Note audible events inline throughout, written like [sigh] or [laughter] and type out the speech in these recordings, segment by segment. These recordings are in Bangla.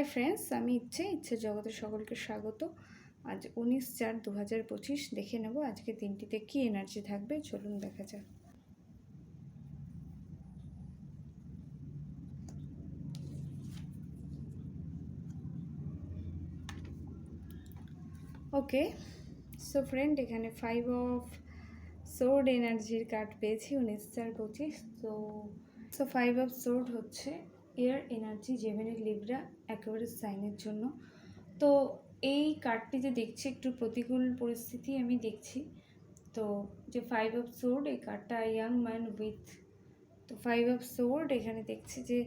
হাই ফ্রেন্ডস আমি ইচ্ছে ইচ্ছে জগতের সকলকে স্বাগত। আজ উনিশ চার দু হাজার পঁচিশ, দেখে নেব আজকে দিনটিতে কি এনার্জি থাকবে। চলুন দেখা যাক। ওকে সো ফ্রেন্ড এখানে ফাইভ অফ সোর্ড এনার্জির কার্ড পেয়েছি, উনিশ চার পঁচিশ, তো সো ফাইভ অফ সোর্ড হচ্ছে এয়ার এনার্জি জেভেনের লিব্রা একেবারে সাইনের জন্য। তো এই কার্ডটি যে দেখছি, একটু প্রতিকূল পরিস্থিতি আমি দেখছি। তো যে ফাইভ অফ সোর্ড এই কার্ডটা ইয়াং ম্যান উইথ তো ফাইভ অফ সোর্ড এখানে দেখছি যে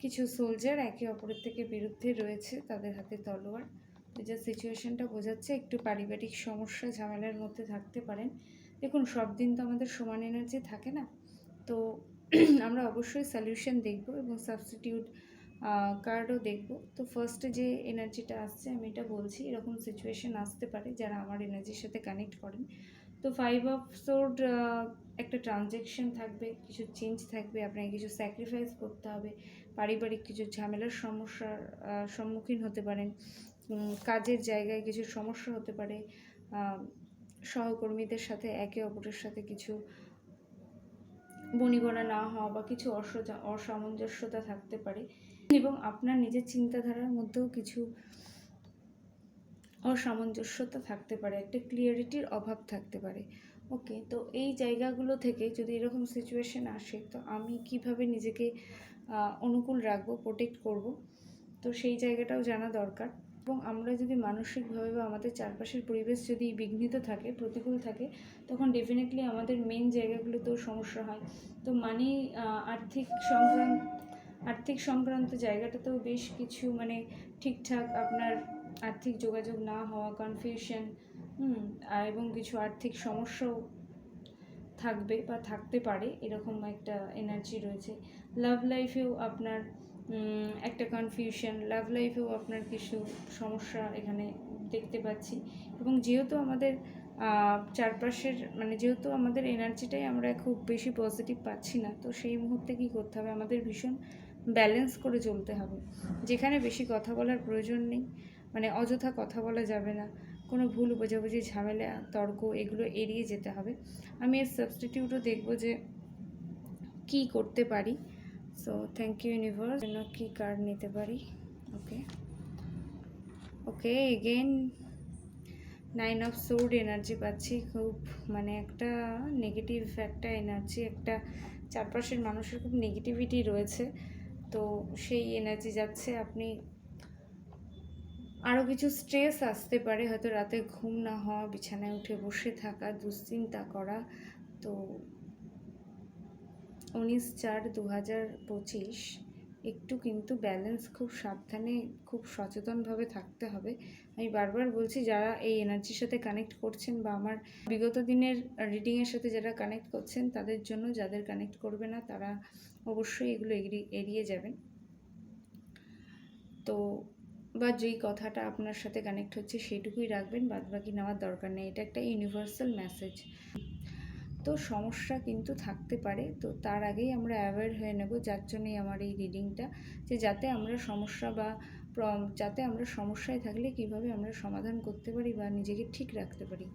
কিছু সোলজার একে অপরের থেকে বিরুদ্ধে রয়েছে তাদের হাতে তলোয়ার। তো যে সিচুয়েশনটা বোঝাচ্ছে, একটু পারিবারিক সমস্যা, ঝামেলার মধ্যে থাকতে পারেন। দেখুন, সব দিন তো আমাদের সমান এনার্জি থাকে না। তো [clears throat] আমরা অবশ্যই সলিউশন দেখব এবং সাবস্টিটিউট কার্ডও দেখব। তো ফার্স্টে যে এনার্জিটা আসছে, আমি এটা বলছি, এরকম সিচুয়েশন আসতে পারে যারা আমার এনার্জির সাথে কানেক্ট করেন। তো ফাইভ অফ সোর্ড একটা ট্রানজ্যাকশন থাকবে, কিছু চেঞ্জ থাকবে, আপনাকে কিছু স্যাক্রিফাইস করতে হবে, পারিবারিক কিছু ঝামেলার সমস্যার সম্মুখীন হতে পারেন কাজের জায়গায় কিছু সমস্যা হতে পারে সহকর্মীদের সাথে, একে অপরের সাথে কিছু বনিবনা না হওয়া বা কিছু অসামঞ্জস্যতা থাকতে পারে এবং আপনার নিজের চিন্তাধারার মধ্যেও কিছু অসামঞ্জস্যতা থাকতে পারে, একটা ক্লিয়ারিটির অভাব থাকতে পারে। ওকে তো এই জায়গাগুলো থেকে যদি এরকম সিচুয়েশন আসে, তো আমি কীভাবে নিজেকে অনুকূল রাখব প্রোটেক্ট করব? তো সেই জায়গাটাও জানা দরকার। এবং আমরা যদি মানসিকভাবে বা আমাদের চারপাশের পরিবেশ যদি বিঘ্নিত থাকে, প্রতিকূল থাকে, তখন ডেফিনেটলি আমাদের মেন জায়গাগুলোতেও সমস্যা হয়। তো মানি আর্থিক সংক্রান্ত আর্থিক সংক্রান্ত জায়গাটাতেও বেশ কিছু মানে ঠিকঠাক আপনার আর্থিক যোগাযোগ না হওয়া কনফিউশন এবং কিছু আর্থিক সমস্যাও থাকবে বা থাকতে পারে, এরকম একটা এনার্জি রয়েছে। লাভ লাইফেও আপনার একটা কনফিউশন লাভ লাইফেও আপনার কিছু সমস্যা এখানে দেখতে পাচ্ছি। এবং যেহেতু আমাদের চারপাশের মানে যেহেতু আমাদের এনার্জিটাই আমরা খুব বেশি পজিটিভ পাচ্ছি না, তো সেই মুহূর্তে কী করতে হবে? আমাদের ভীষণ ব্যালেন্স করে চলতে হবে। যেখানে বেশি কথা বলার প্রয়োজন নেই মানে অযথা কথা বলা যাবে না, কোনো ভুল বোঝাবুঝি, ঝামেলা, তর্ক এগুলো এড়িয়ে যেতে হবে। আমি এর সাবস্টিটিউটও দেখব যে কি করতে পারি। সো থ্যাংক ইউ ইউনিভার্স জন্য কী কার্ড নিতে পারি? Okay okay again nine of sword energy পাচ্ছি। খুব মানে একটা নেগেটিভ একটা এনার্জি একটা চারপাশের মানুষের খুব নেগেটিভিটি রয়েছে। তো, সেই এনার্জি যাচ্ছে। আপনি আরও কিছু স্ট্রেস আসতে পারে। হয়তো রাতে ঘুম না হওয়া, বিছানায় উঠে বসে থাকা, দুশ্চিন্তা করা। তো উনিশ চার দু হাজার পঁচিশ, একটু কিন্তু ব্যালেন্স খুব সাবধানে, খুব সচেতনভাবে থাকতে হবে। আমি বারবার বলছি, যারা এই এনার্জির সাথে কানেক্ট করছেন বা আমার বিগত দিনের রিডিংয়ের সাথে যারা কানেক্ট করছেন, তাদের জন্য যাদের কানেক্ট করবে না, তারা অবশ্যই এগুলো এড়িয়ে যাবেন। তো, বা যেই কথাটা আপনার সাথে কানেক্ট হচ্ছে সেইটুকুই রাখবেন বাদ বাকি নেওয়ার দরকার নেই। এটা একটা ইউনিভার্সাল মেসেজ তো সমস্যা কিন্তু থাকতে পারে। তো তার আগেই আমরা অ্যাওয়্যার হয়ে নেব, যার জন্যই আমার এই রিডিংটা যে যাতে আমরা সমস্যা বা যাতে আমরা সমস্যায় থাকলে কীভাবে আমরা সমাধান করতে পারি বা নিজেকে ঠিক রাখতে পারি।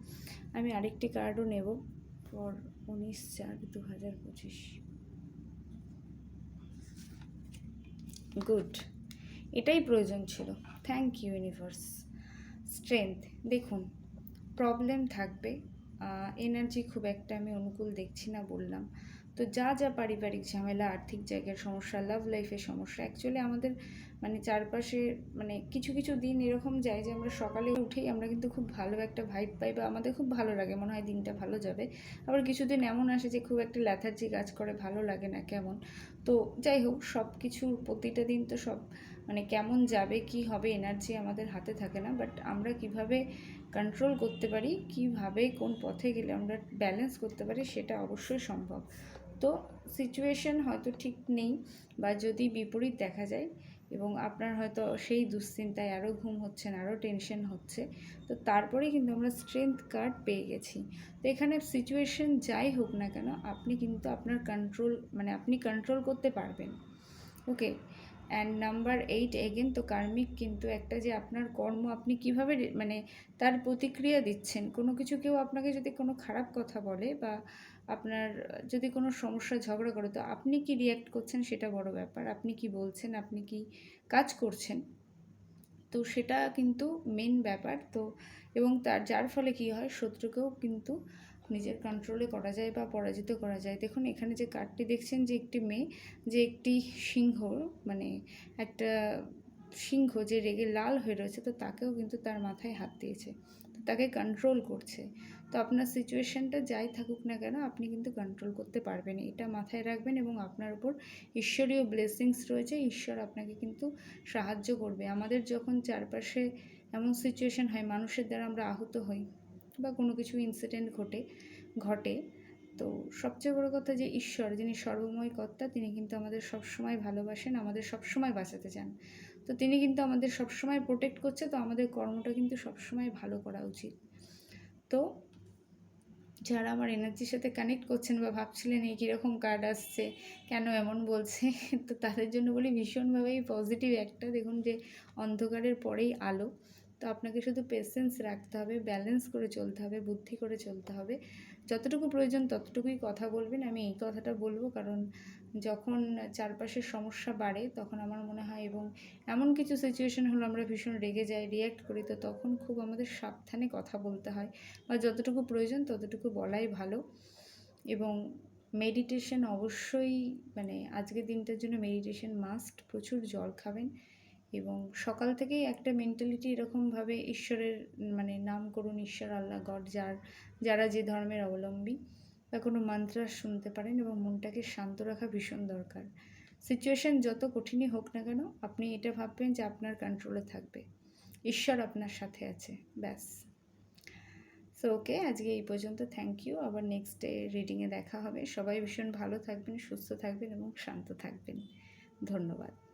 আমি আরেকটি কার্ডও নেব ফর উনিশ চার দু হাজার পঁচিশ। গুড এটাই প্রয়োজন ছিল। থ্যাংক ইউ ইউনিভার্স স্ট্রেংথ দেখুন প্রবলেম থাকবে। এনার্জি খুব একটা আমি অনুকূল দেখছি না বললাম। তো যা যা পারিবারিক ঝামেলা, আর্থিক জায়গার সমস্যা লাভ লাইফের সমস্যা অ্যাকচুয়ালি আমাদের মানে চারপাশে মানে কিছু কিছু দিন এরকম যায় যে আমরা সকালে উঠেই আমরা কিন্তু খুব ভালো একটা ভাইব পাই বা আমাদের খুব ভালো লাগে, মনে হয় দিনটা ভালো যাবে। আবার কিছুদিন এমন আসে যে খুব একটা ল্যাথার্জি কাজ করে, ভালো লাগে না কেমন। তো যাই হোক সব কিছুর প্রতিটা দিন তো সব মানে কেমন যাবে, কি হবে এনার্জি আমাদের হাতে থাকে না বাট আমরা কীভাবে কন্ট্রোল করতে পারি, কীভাবে, কোন পথে গেলে আমরা ব্যালেন্স করতে পারি সেটা অবশ্যই সম্ভব। তো সিচুয়েশন হয়তো ঠিক নেই বা যদি বিপরীত দেখা যায় এবং আপনার হয়তো সেই দুশ্চিন্তায় আরও ঘুম হচ্ছে না আরও টেনশন হচ্ছে, তো তারপরেই কিন্তু আমরা স্ট্রেংথ কার্ড পেয়ে গেছি। তো এখানে সিচুয়েশন যাই হোক না কেন, আপনি কিন্তু আপনার কন্ট্রোল মানে আপনি কন্ট্রোল করতে পারবেন। Okay and number eight again তো কার্মিক কিন্তু একটা যে আপনার কর্ম, আপনি কীভাবে মানে তার প্রতিক্রিয়া দিচ্ছেন? কোনো কিছু কেউ আপনাকে যদি কোনো খারাপ কথা বলে বা আপনার যদি কোনো সমস্যা, ঝগড়া করে, তো আপনি কি রিয়্যাক্ট করছেন? সেটা বড় ব্যাপার। আপনি কি বলছেন? আপনি কি কাজ করছেন? তো সেটা কিন্তু মেন ব্যাপার। তো এবং তার, যার ফলে কি হয়? শত্রুকেও কিন্তু নিজের কন্ট্রোলে করা যায় বা পরাজিত করা যায়। দেখুন, এখানে যে কার্ডটি দেখছেন যে একটি মেয়ে, যে একটি সিংহ মানে একটা সিংহ যে রেগে লাল হয়ে রয়েছে, তো তাকেও কিন্তু তার মাথায় হাত দিয়েছে। তাকে কন্ট্রোল করছে। তো আপনার সিচুয়েশনটা যাই থাকুক না কেন, আপনি কিন্তু কন্ট্রোল করতে পারবেন। এটা মাথায় রাখবেন এবং আপনার উপর ঈশ্বরীয় ব্লেসিংস রয়েছে, ঈশ্বর আপনাকে কিন্তু সাহায্য করবে। আমাদের যখন চারপাশে এমন সিচুয়েশন হয়, মানুষের দ্বারা আমরা আহত হই বা কোনো কিছু ইনসিডেন্ট ঘটে ঘটে, তো সবচেয়ে বড় কথা যে ঈশ্বর, যিনি সর্বময় কর্তা, তিনি কিন্তু আমাদের সবসময় ভালোবাসেন, আমাদের সবসময় বাঁচাতে চান। তো তিনি কিন্তু আমাদের সবসময় প্রোটেক্ট করছে, তো আমাদের কর্মটা কিন্তু সবসময় ভালো করা উচিত। তো যারা আমার এনার্জির সাথে কানেক্ট করছেন বা ভাবছিলেন এই কীরকম কার্ড আসছে, কেন এমন বলছে, [laughs] তো তাদের জন্য বলি ভীষণভাবেই পজিটিভ একটা, দেখুন যে অন্ধকারের পরেই আলো। তো আপনাকে শুধু পেশেন্স রাখতে হবে ব্যালেন্স করে চলতে হবে, বুদ্ধি করে চলতে হবে। যতটুকু প্রয়োজন ততটুকুই কথা বলবেন, আমি এই কথাটা বলব কারণ যখন চারপাশের সমস্যা বাড়ে তখন আমার মনে হয় এবং এমন কিছু সিচুয়েশন হলো আমরা ভীষণ রেগে যাই রিয়্যাক্ট করি তো তখন খুব আমাদের সাবধানে কথা বলতে হয় বা যতটুকু প্রয়োজন ততটুকু বলাই ভালো। এবং মেডিটেশন অবশ্যই মানে আজকের দিনটার জন্য মেডিটেশন মাস্ট প্রচুর জল খাবেন। এবং সকাল থেকেই একটা মেন্টালিটি এরকমভাবে ঈশ্বরের মানে নাম করুন ঈশ্বর, আল্লাহ, গড, যার, যারা যে ধর্মের অবলম্বী, বা কোনো মন্ত্র শুনতে পারেন এবং মনটাকে শান্ত রাখা ভীষণ দরকার। সিচুয়েশন যত কঠিনই হোক না কেন, আপনি এটা ভাববেন যে আপনার কন্ট্রোলে থাকবে। ঈশ্বর আপনার সাথে আছে, ব্যাস। সো ওকে আজকে এই পর্যন্ত থ্যাংক ইউ আবার নেক্সট ডে রিডিংয়ে দেখা হবে। সবাই ভীষণ ভালো থাকবেন, সুস্থ থাকবেন এবং শান্ত থাকবেন। ধন্যবাদ।